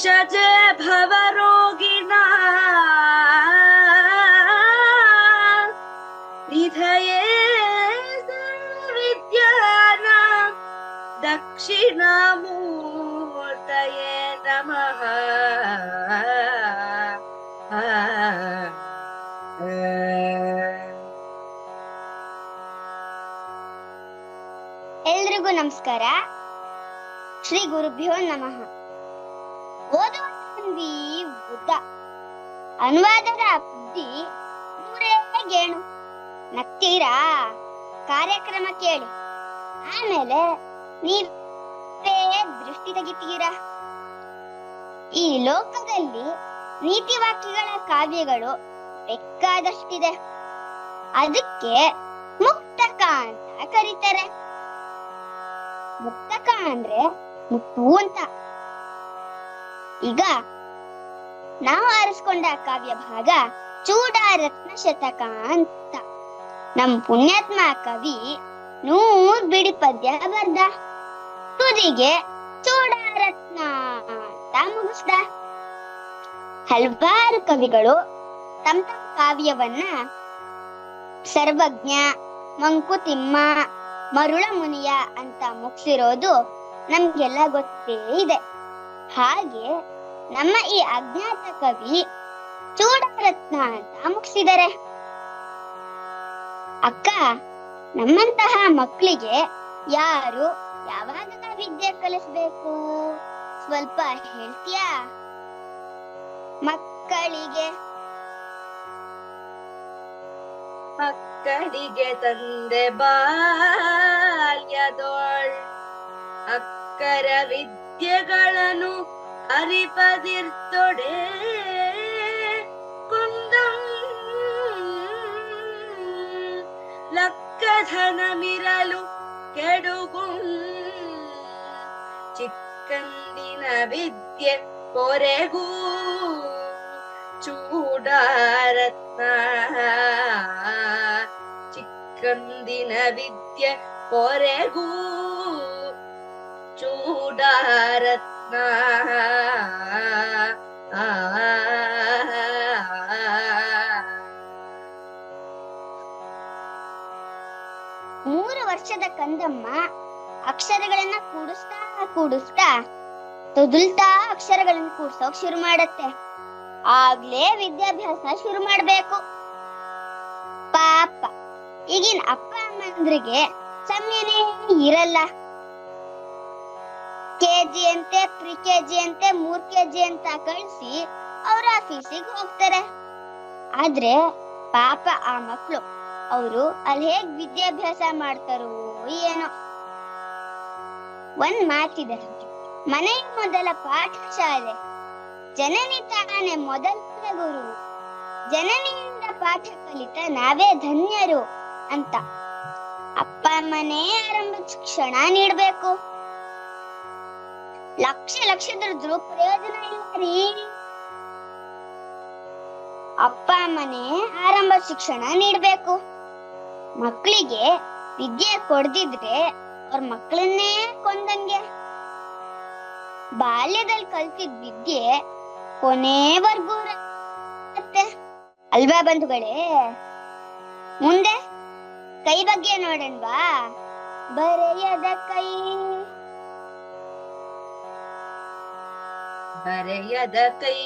भिषजे भवरोगिणा निधये विद्यानां दक्षिणामूर्तये नमः ಎಲ್ರಿಗೂ ನಮಸ್ಕಾರ ಶ್ರೀ ಗುರುಭ್ಯೋ ನಮಃ ಓದುವ ಸಂಧಿ ಬುದ್ಧ. ಅನುವಾದದ ಬುದ್ಧಿ ಮೂರೇ ಗೇಣು. ನಗ್ತೀರಾ? ಕಾರ್ಯಕ್ರಮ ಕೇಳಿ. ಆಮೇಲೆ ನೀವೇ ದೃಷ್ಟಿ ತೆಗಿತೀರಾ? ಈ ಲೋಕದಲ್ಲಿ ನೀತಿ ವಾಕ್ಯಗಳ ಕಾವ್ಯಗಳು ಬೇಕಾದಷ್ಟಿದೆ. ಅದಕ್ಕೆ ಮುಕ್ತಕ ಅಂತ ಕರೀತಾರೆ. ಮುಕ್ತಕ ಅಂದ್ರೆ ಮುತ್ತು ಅಂತ. ಈಗ ನಾವು ಆರಿಸ್ಕೊಂಡ ಕಾವ್ಯ ಭಾಗ ಚೂಡಾರತ್ನ ಶತಕ ಅಂತ ನಮ್ ಪುಣ್ಯಾತ್ಮ ಕವಿ ನೂರ್ ಬಿಡಿ ಪದ್ಯ ಬರ್ದ. ತುದಿಗೆ ಚೂಡಾರತ್ನ ಅಂತ ಮುಗಿಸ್ದ. ಹಲವಾರು ಕವಿಗಳು ತಮ್ಮ ತಮ್ಮ ಕಾವ್ಯವನ್ನ ಸರ್ವಜ್ಞ, ಮಂಕುತಿಮ್ಮ ಮರುಳ ಮುನಿಯ ಅಂತ ಮುಗಿಸಿರೋದು ನಮ್ಗೆಲ್ಲ ಗೊತ್ತೇ ಇದೆ. ಹಾಗೆ ನಮ್ಮ ಈ ಅಜ್ಞಾತ ಕವಿ ಚೂಡರತ್ನ ಅಂತ ಮುಗಿಸಿದರೆ? ಅಕ್ಕ, ನಮ್ಮಂತಹ ಮಕ್ಕಳಿಗೆ ಯಾರು ಯಾವಾಗ ವಿದ್ಯೆ ಕಲಿಸ್ಬೇಕು? ಸ್ವಲ್ಪ ಹೇಳ್ತೀಯಾ? ಮಕ್ಕಳಿಗೆ. ಮಕ್ಕಳಿಗೆ ತಂದೆ ಬಾಲ್ಯದೋಳ್. ಅಕ್ಕರ ವಿದ್ಯೆಗಳನ್ನು ಅರಿಪದಿರ್ತೊಡೆ ಕುಂದಂ ಲಕ್ಕಧನಮಿರಲು ಕೆಡುಗುಂ ಚಿಕ್ಕಂದಿನ ವಿದ್ಯೆ ಕೊರೆಗೂ ಚೂಡಾರತ್ನ ಚಿಕ್ಕಂದಿನ ವಿದ್ಯೆ ಕೊರೆಗೂ ಚೂಡಾರತ್ನ ಆ ಮೂರು ವರ್ಷದ ಕಂದಮ್ಮ ಅಕ್ಷರಗಳನ್ನ ಕೂಡಿಸ್ತಾ ಕೂಡಿಸ್ತಾ ತೊದಲ್ತಾ ಅಕ್ಷರಗಳನ್ನ ಕೂಡ್ಸೋಕ್ ಶುರು ಮಾಡತ್ತೆ. ಆಗ್ಲೇ ವಿದ್ಯಾಭ್ಯಾಸ ಶುರು ಮಾಡ್ಬೇಕು. ಪಾಪ, ಈಗಿನ ಅಪ್ಪ ಅಮ್ಮಂದ್ರಿಗೆ ಸಮಯನೇ ಇರಲ್ಲ. ಕೆಜಿ ಅಂತೆ ಪ್ರಿ ಕೆಜಿ ಅಂತೆ, ಮೂರ್ ಕೆಜಿ ಅಂತ ಕಳ್ಸಿ ಅವ್ರ ಆಫೀಸಿಗೆ ಹೋಗ್ತಾರೆ. ಆದ್ರೆ ಪಾಪ ಆ ಮಕ್ಳು, ಅವರು ಅಲ್ಲಿ ಹೇಗ್ ವಿದ್ಯಾಭ್ಯಾಸ ಮಾಡ್ತಾರೋ ಏನೋ. ಒಂದ್ ಮಾತಿದೆ ಮನೆಯ ಮೊದಲ ಪಾಠಶಾಲೆ. ಜನನಿ ತಾನೇ ಮೊದಲ ಗುರು. ಜನನಿಯಿಂದ ಪಾಠ ಕಲಿತ ನಾವೇ ಧನ್ಯರು ಅಂತ. ಅಪ್ಪ ಅಮ್ಮನೇ ಆರಂಭ ಶಿಕ್ಷಣ ನೀಡ್ಬೇಕು. ಲಕ್ಷ ಲಕ್ಷ ದುಡಿದ್ರು ಪ್ರಯೋಜನ ಇಲ್ಲರಿ ಅಪ್ಪ ಅಮ್ಮನೆ ಆರಂಭ ಶಿಕ್ಷಣ ನೀಡಬೇಕು. ಮಕ್ಕಳಿಗೆ ವಿದ್ಯೆ ಕೊಡ್ದಿದ್ರೆ ಅವ್ರ ಮಕ್ಕಳನ್ನೇ ಕೊಂದಂಗೆ. ಬಾಲ್ಯದಲ್ಲಿ ಕಲ್ತಿದ್ ವಿದ್ಯೆ ಕೊನೆವರೆಗೂ ಅಲ್ವಾ ಬಂಧುಗಳೇ? ಮುಂದೆ ಕೈ ಬಗ್ಗೆ ನೋಡಣ್ವಾ. ಬರೆಯದ ಕೈ. ಬರೆಯದ ಕೈ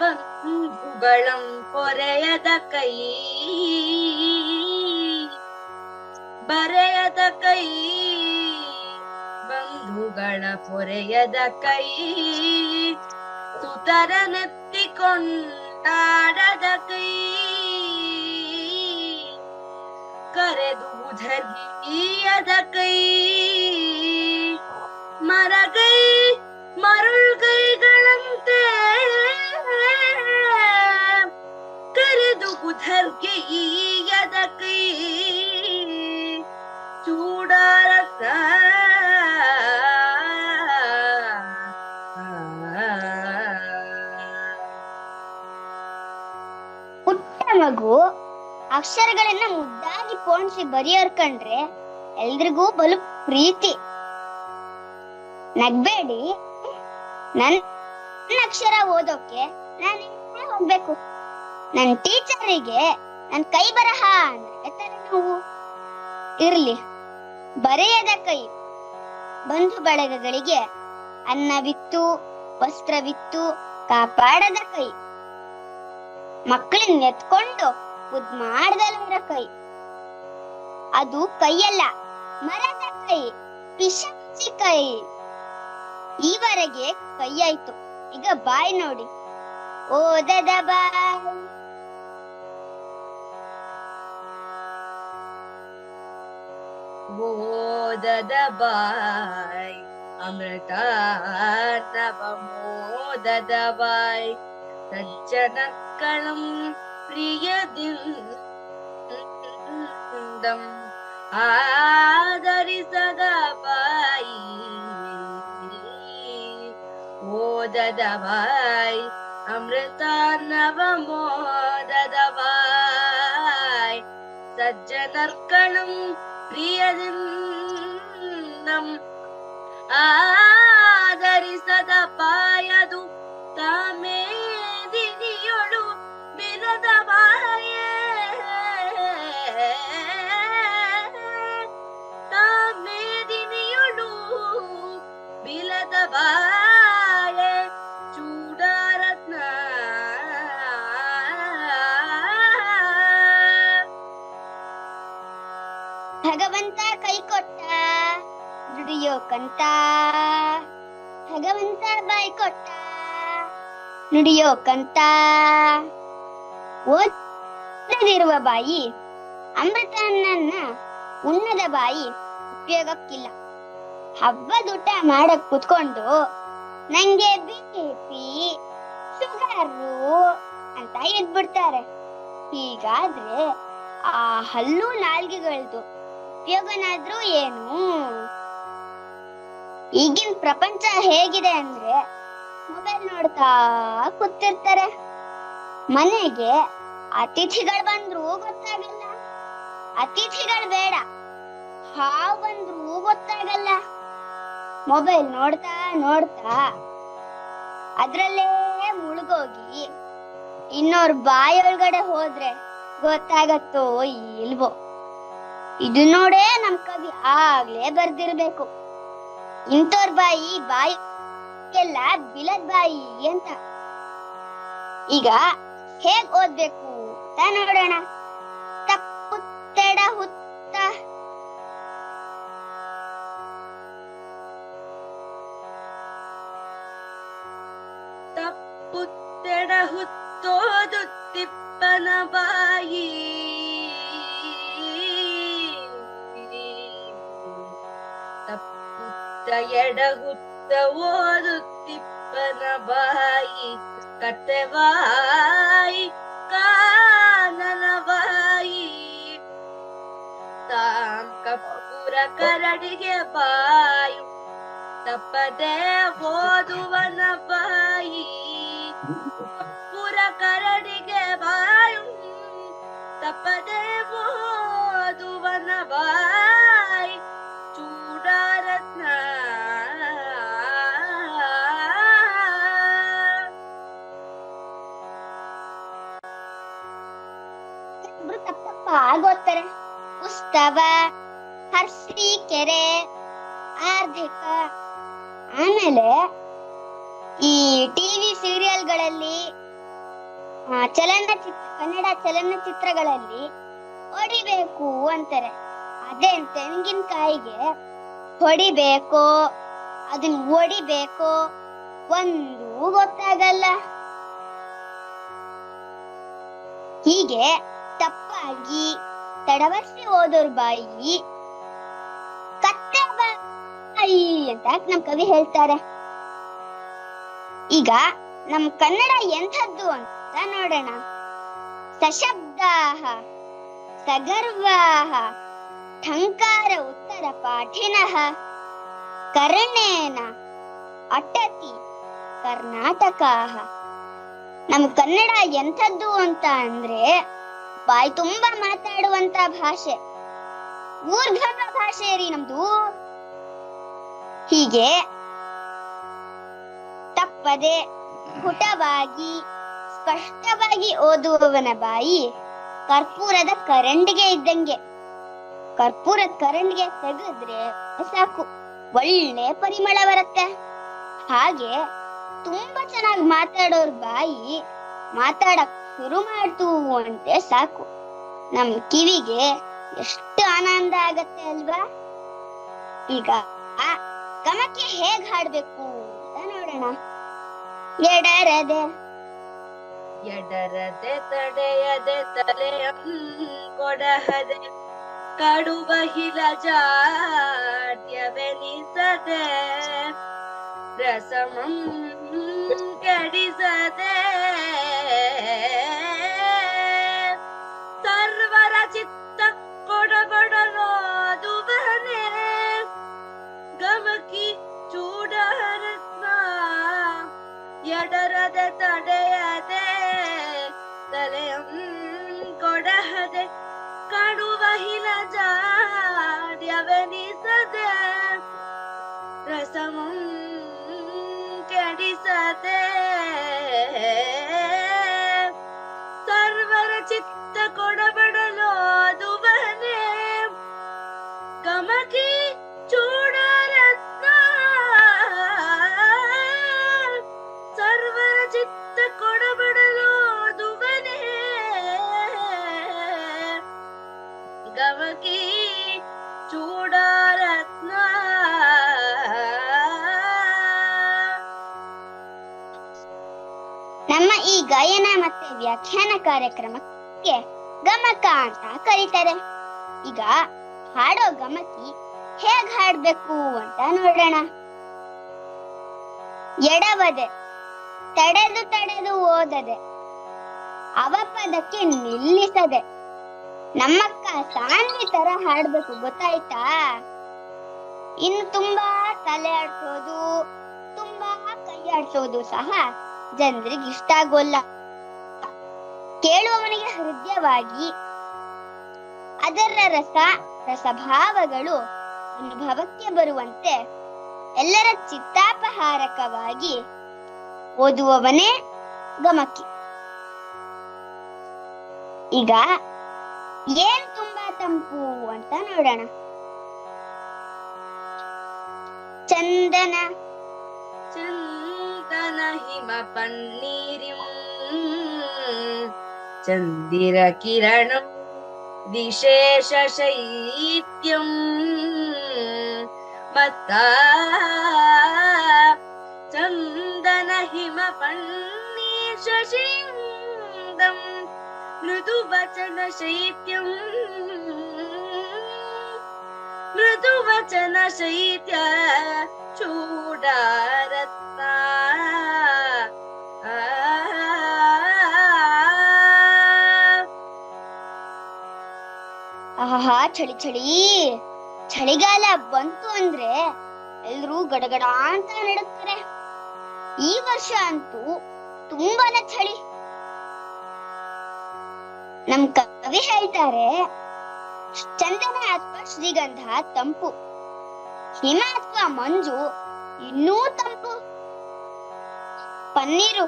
ಬಂಧುಗಳಂ ಪೊರೆಯದ ಕೈ. ಬರೆಯದ ಕೈ, ಬಂಧುಗಳ ಪೊರೆಯದ ಕೈ. ಸುತರನೆತ್ತಿಕೊಂಡಾಡದ ಕೈ. ಕರೆದು ಉಧರ್ಗೀಯದ ಕೈ. ಮರಗೈ ಮರುಳ್ಗೈಗಳಂತೆ ಕರೆದು ಕುಧರ್ಗೆ ಈಯದ ಕೈ. ಚೂಡಾರತ ಪುಟ್ಟ ಮಗು, ಅಕ್ಷರಗಳನ್ನ ಮುದ್ದಾಗಿ ಪೋಣಿಸಿ ಬರೆಯೋರ್ ಕಂಡ್ರೆ ಎಲ್ರಿಗೂ ಬಲು ಪ್ರೀತಿ. ನಗ್ಬೇಡಿ. ನನ್ ಅಕ್ಷರ ಓದೋಕೆ ನಾನು ಹೋಗ್ಬೇಕು. ನನ್ ಟೀಚರಿಗೆ ನನ್ ಕೈ ಬರಹ ಅಂದ್ರೆ ನೋವು. ಇರ್ಲಿ, ಬರೆಯದ ಕೈ. ಬಂಧು ಬಳಗಗಳಿಗೆ ಅನ್ನವಿತ್ತು ವಸ್ತ್ರವಿತ್ತು ಕಾಪಾಡದ ಕೈ. ಮಕ್ಕಳನ್ನ ಎತ್ಕೊಂಡು ಮುದ್ ಮಾಡ್ದಲವರ ಕೈ. ಅದು ಕೈಯಲ್ಲ, ಮರದ ಕೈ ಪಿಶಿ ಕೈ. ಈವರೆಗೆ ಕೈಯಾಯ್ತು. ಈಗ ಬಾಯ್ ನೋಡಿ. ಓದದ ಬಾಯ್. ಓದದ ಬಾಯ್. ಅಮೃತ ನವಮೋದದ ಬಾಯ್. ಸಜ್ಜನಕ್ಕಳಂ ಪ್ರಿಯದಿಂದಂ. ಆದರಿಸದ ಓದದ ಬಾಯ್ ಅಮೃತ ನವಮೋದದ ಬಾಯ್ ಸಜ್ಜನರ್ಕಣಂ ಪ್ರಿಯದಿಂದಂ ಭಗವಂತ ಕೈ ಕೊಟ್ಟ ನುಡಿಯೋಕಂತ ಭಗವಂತ ಬಾಯಿ ಕೊಟ್ಟ ನುಡಿಯೋಕಂತ ಓದದಿರುವ ಬಾಯಿ ಅಮೃತ ಅನ್ನನ್ನ ಉಣ್ಣದ ಬಾಯಿ ಉಪಯೋಗಕ್ಕಿಲ್ಲ. ಹಬ್ಬದೂಟ ಮಾಡಕ್ ಕುತ್ಕೊಂಡು ನಂಗೆ ಬಿ ಪಿ ಶುಗರು ಅಂತ ಎದ್ಬಿಡ್ತಾರೆ ಹೀಗಾದ್ರೆ ಆ ಹಲ್ಲು ನಾಲ್ಗೆಗಳದು ಉಪಯೋಗನಾದ್ರೂ ಏನು? ಈಗಿನ ಪ್ರಪಂಚ ಹೇಗಿದೆ ಅಂದ್ರೆ ಮೊಬೈಲ್ ನೋಡ್ತಾ ಕೂತಿರ್ತಾರೆ. ಮನೆಗೆ ಅತಿಥಿಗಳು ಬಂದ್ರು ಗೊತ್ತಾಗಲ್ಲ. ಅತಿಥಿಗಳು ಬೇಡ. ಹಾವು ಬಂದ್ರು ಗೊತ್ತಾಗಲ್ಲ. ಮೊಬೈಲ್ ನೋಡ್ತಾ ನೋಡ್ತಾ ಅದ್ರಲ್ಲೇ ಮುಳುಗೋಗಿ ಇನ್ನೋರ್ ಬಾಯೊಳಗಡೆ ಹೋದ್ರೆ ಗೊತ್ತಾಗತ್ತೋ ಇಲ್ವೋ? ಇದು ನೋಡೇ ನಮ್ ಕವಿ ಆಗ್ಲೇ ಬರ್ದಿರ್ಬೇಕು. ಇಂಥವ್ರ ಬಾಯಿ ಬಾಯಿ ಎಲ್ಲ ಬಿಲದ್ ಬಾಯಿ ಅಂತ. ಈಗ ಹೇಗ್ ಓದ್ಬೇಕು ಅಂತ ನೋಡೋಣ. ಎಡಗುತ್ತ ಓದು ತಿಪ್ಪನ ಬಾಯಿ, ಕಟ್ಟೆವಾಯಿ, ಕಾನನ ಬಾಯಿ. ತಾಂ ಕಪ್ಪುರ ಕರಡಿಗೆ ಬಾಯು, ತಪ್ಪದೆ ಓದುವನ ಬಾಯಿ. ಕಪ್ಪುರ ಕರಡಿಗೆ ಬಾಯು, ತಪ್ಪದೆ ಓದುವನ ಇಬ್ರು ತಪ್ಪ ಆಗೋತ್ತಾರೆ ಉತ್ಸವ ಕೆರೆ ಆರ್ಧಿಕ ಆಮೇಲೆ ಈ ಟಿವಿ ಸೀರಿಯಲ್ಗಳಲ್ಲಿ ಚಲನಚಿತ್ರ, ಕನ್ನಡ ಚಲನಚಿತ್ರಗಳಲ್ಲಿ ಹೊಡಿಬೇಕು ಅಂತಾರೆ. ಅದೇ ತೆಂಗಿನಕಾಯಿಗೆ ಹೊಡಿಬೇಕು, ಅದನ್ನ ಹೊಡಿಬೇಕು ಒಂದು ಗೊತ್ತಾಗಲ್ಲ. ಹೀಗೆ ತಪ್ಪಾಗಿ ತಡವರ್ಸಿ ಓದೋರ್ ಬಾಯಿ ಕತ್ತೆ ಬಾಯಿ ಅಂತ ನಮ್ ಕವಿ ಹೇಳ್ತಾರೆ. ಈಗ ನಮ್ ಕನ್ನಡ ಎಂಥದ್ದು ಅಂತ ನೋಡೋಣ. ಸಶಬ್ದಾಹ, ಸಗರ್ವಾಹ, ಠಂಕಾರ ಉತ್ತರ ಪಾಠಿನಃ ಕರ್ಣೇನ, ಅಟತಿ, ಕರ್ನಾಟಕಾಹ. ನಮ್ ಕನ್ನಡ ಎಂಥದ್ದು ಅಂತ ಅಂದ್ರೆ ಬಾಯಿ ತುಂಬಾ ಮಾತಾಡುವಂತ ಭಾಷೆ. ಊರ್ಧ್ವ ಭಾಷೆ ರೀ ನಮ್ದು. ಹೀಗೆ ತಪ್ಪದೆ ಪುಟವಾಗಿ, ಸ್ಪಷ್ಟವಾಗಿ ಓದುವವನ ಬಾಯಿ ಕರ್ಪೂರದ ಕರಂಡಿಗೆ ಇದ್ದಂಗೆ. ಕರ್ಪೂರದ ಕರಂಡಿಗೆ ತೆಗೆದ್ರೆ ಸಾಕು. ಒಳ್ಳೆ ಪರಿಮಳ ಬರುತ್ತೆ. ಹಾಗೆ ತುಂಬಾ ಚೆನ್ನಾಗಿ ಮಾತಾಡೋರ್ ಬಾಯಿ ಮಾತಾಡಕ್ ಶುರು ಮಾಡ್ತು ಅಂತೆ ಸಾಕು. ನಮ್ ಕಿವಿಗೆ ಎಷ್ಟು ಆನಂದ ಆಗತ್ತೆ ಅಲ್ವಾ? ಈಗ ಆ ಹೇಗ್ ಹಾಡ್ಬೇಕು ಅಂತ ನೋಡೋಣ. ಎಡರದೆ. ಎಡರದೆ ತಡೆಯದೆ ತಲೆ ಕೊಡಹದೆ. ಕಡು ಬಹಿಲ ಜಾಡ್ಯವೆನಿಸದೆ. ರಸಮಂ チェック ಗಮಕಿ ಚೂಡರತ್ನ. ನಮ್ಮ ಈ ಗಾಯನ ಮತ್ತೆ ವ್ಯಾಖ್ಯಾನ ಕಾರ್ಯಕ್ರಮಕ್ಕೆ ಗಮಕ ಅಂತ ಕರೀತಾರೆ. ಈಗ ಹಾಡೋ ಗಮಕಿ ಹೇಗ್ ಹಾಡ್ಬೇಕು ಅಂತ ನೋಡೋಣ. ಎಡವದೆ, ತಡೆದು ತಡೆದು ಓದದೆ, ಅವಪದಕ್ಕೆ ನಿಲ್ಲಿಸದೆ ನಮ್ಮಕ್ಕ ಸಾನ್ವಿ ತರ ಹಾಡ್ಬೇಕು, ಗೊತ್ತಾಯ್ತಾ? ಇನ್ನು ತುಂಬಾ ತಲೆ ಆಡ್ಸೋದು, ತುಂಬಾ ಕೈ ಆಡ್ಸೋದು ಸಹ ಜನರಿಗೆ ಇಷ್ಟ ಆಗೋಲ್ಲ. ಕೇಳುವವನಿಗೆ ಹೃದಯವಾಗಿ ಅದರ ರಸ, ರಸಭಾವಗಳು ಅನುಭವಕ್ಕೆ ಬರುವಂತೆ ಎಲ್ಲರ ಚಿತ್ತಾಪಹಾರಕವಾಗಿ ಓದುವವನೇ ಗಮಕಿ. ಈಗ ಏನ್ ತುಂಬಾ ತಂಪು ಅಂತ ನೋಡೋಣ. ಚಂದನ. ಚಂದನ ಹಿಮ ಪನ್ನೀರಿಂ ಚಂದಿರ ಕಿರಣ. ವಿಶೇಷ ಶೈತ್ಯಂ. ಮತ್ತ ಚಂದನ ಹಿಮ ಪನ್ನೀರ್ ಶಶಿಂದಂ ಮೃದು ವಚನ ಶೈತ್ಯಂ. ಮೃದುವಚನ ಶೈತ್ಯ ಚೂಡಾರತ್ನ. ಆಹಾ ಚಳಿ ಚಳಿ ಚಳಿಗಾಲ ಬಂತು ಅಂದ್ರೆ ಎಲ್ರೂ ಗಡಗಡ ಅಂತ ನಡುತ್ತಾರೆ ಈ ವರ್ಷ ಅಂತೂ ತುಂಬಾನೇ ಚಳಿ ನಮ್ ಕವಿ ಹೇಳ್ತಾರೆ, ಚಂದನ ಅಥವಾ ಶ್ರೀಗಂಧ ತಂಪು. ಹಿಮ ಅಥವಾ ಮಂಜು ಇನ್ನೂ ತಂಪು. ಪನ್ನೀರು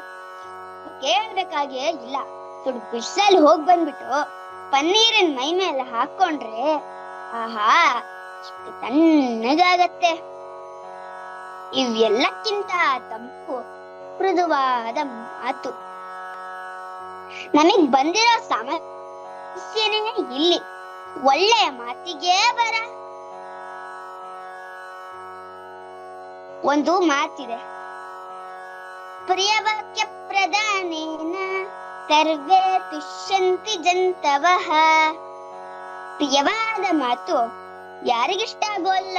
ಕೇಳ್ಬೇಕಾಗೇ ಇಲ್ಲ. ಸುಡ್ ಬಿಸಲ್ ಹೋಗ್ ಬಂದ್ಬಿಟ್ಟು ಪನ್ನೀರಿನ ಮೈ ಮೇಲೆ ಹಾಕೊಂಡ್ರೆ ಆಹಾ ತಣ್ಣಗಾಗತ್ತೆ. ಇವೆಲ್ಲಕ್ಕಿಂತ ತಂಪು ಮೃದುವಾದ ಮಾತು. ನಮಗ್ ಬಂದಿರೋ ಸಮಸ್ಯೆನೇ ಇಲ್ಲಿ. ಒಳ್ಳೆಯ ಮಾತಿಗೆ ಬರ. ಒಂದು ಮಾತಿದೆ. ಪ್ರಿಯವಾಕ್ಯ ಪ್ರಧಾನೇನ, ಸರ್ವೇ ತುಷ್ಯಂತಿ ಜಂತವಃ. ಪ್ರಿಯವಾದ ಮಾತು ಯಾರಿಗಿಷ್ಟ ಆಗೋಲ್ಲ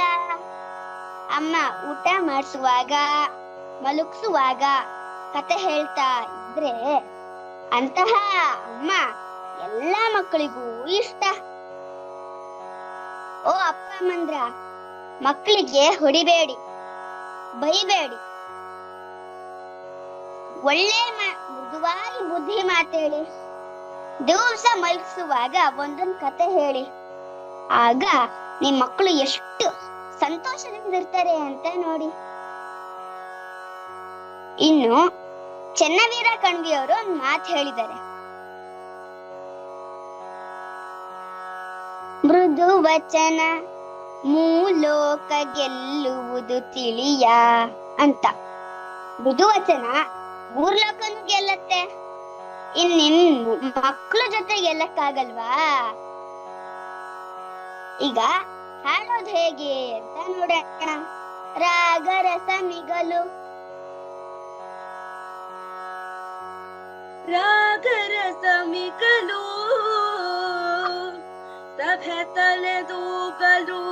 ಅಮ್ಮ ಊಟ ಮಾಡಿಸುವಾಗ, ಮಲಗಿಸುವಾಗ ಕತೆ ಹೇಳ್ತಾ ಇದ್ರೆ ಅಂತಹ ಅಮ್ಮ ಎಲ್ಲ ಮಕ್ಕಳಿಗೂ ಇಷ್ಟ. ಓ ಅಪ್ಪ ಅಮ್ಮಂದ್ರ ಮಕ್ಕಳಿಗೆ ಹೊಡಿಬೇಡಿ, ಬೈಬೇಡಿ. ಒಳ್ಳೆ ಮೃದುವಾಗಿ ಬುದ್ಧಿ ಮಾತೇಳಿ, ದಿವಸ ಮಲಗಿಸುವಾಗ ಒಂದೊಂದ್ ಕತೆ ಹೇಳಿ. ಆಗ ನಿಮ್ ಮಕ್ಕಳು ಎಷ್ಟು ಸಂತೋಷದಿಂದ ಇರ್ತಾರೆ ಅಂತ ನೋಡಿ. ಇನ್ನು ಚೆನ್ನವೀರ ಕಣ್ವಿ ಅವರು ಒಂದ್ ಮಾತು ಹೇಳಿದ್ದಾರೆ. ಮೃದು ವಚನ ಮೂಲೋಕ ಗೆಲ್ಲುವುದು ತಿಳಿಯ ಅಂತ. ಮೃದು ವಚನ ಮೂರ್ ಲೋಕನು ಗೆಲ್ಲತ್ತೆ. ಇನ್ನಿನ್ ಮಕ್ಕಳ ಜೊತೆ ಗೆಲ್ಲಕ್ಕಾಗಲ್ವಾ? ಈಗ ಹಾಡೋದು ಹೇಗೆ ಅಂತ ನೋಡೋಣ. ರಾಗ ರಸ ಮಿಗಲು तलुकलु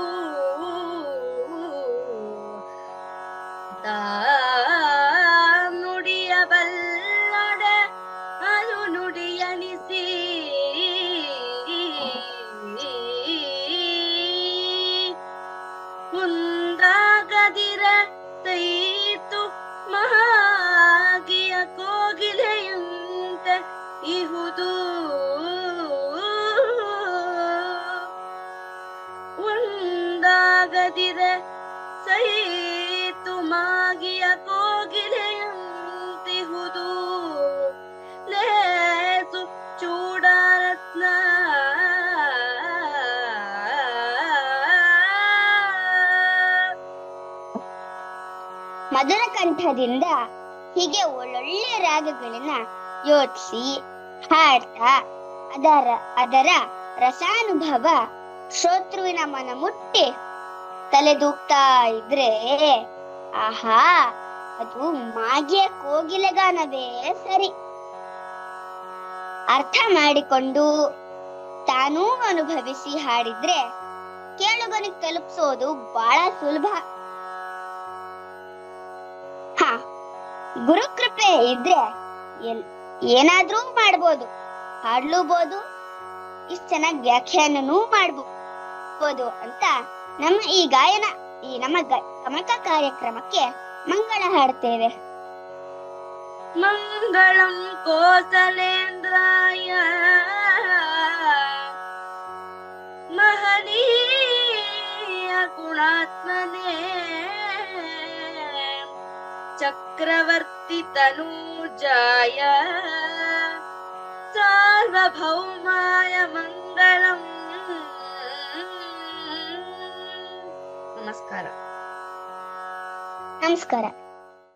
ಒಂದಾಗದಿರ ಸೈತು ಮಾಗಿಯ ಕೋಗಿಲೆಯಂತಿಹುದು. ಲೇಸು ಚೂಡರತ್ನ. ಮಧುರ ಕಂಠದಿಂದ ಹೀಗೆ ಒಳ್ಳೊಳ್ಳೆ ರಾಗಗಳನ್ನ ಯೋಚಿಸಿ. ಹಾಡ್ತಾ ಅದರ ಅದರ ರಸಾನುಭವ ಶೋತ್ರುವಿನ ಮನ ಮುಟ್ಟಿ. ತಲೆದೂಗ್ತಾ ಇದ್ರೆ, ಆಹಾ, ಅದು ಮಾಗಿಯ ಕೋಗಿಲೆಗಾನವೇ ಸರಿ. ಅರ್ಥ ಮಾಡಿಕೊಂಡು ತಾನೂ ಅನುಭವಿಸಿ ಹಾಡಿದ್ರೆ ಕೇಳುಗನಿಗೆ ತಲುಪಿಸೋದು ಬಹಳ ಸುಲಭ. ಹ, ಗುರುಕೃಪೆ ಇದ್ರೆ ಎಲ್ ಏನಾದ್ರೂ ಮಾಡ್ಬೋದು. ಹಾಡ್ಲೂಬೋದು. ಇಷ್ಟ ಚೆನ್ನಾಗಿ ವ್ಯಾಖ್ಯಾನನೂ ಮಾಡ್ಬೋದು ಅಂತ ನಮ್ಮ ಈ ಗಾಯನ, ಈ ನಮ್ಮ ಗಮಕ ಕಾರ್ಯಕ್ರಮಕ್ಕೆ ಮಂಗಳ ಹಾಡ್ತೇವೆ. ಮಂಗಳಂ ಕೋಸಲೇಂದ್ರಾಯ. ಮಹನೀಯ ಗುಣಾತ್ಮನೇ. चक्रवर्तितनूजाय सार्वभौमाय मङ्गलम्। नमस्कार। नमस्कार।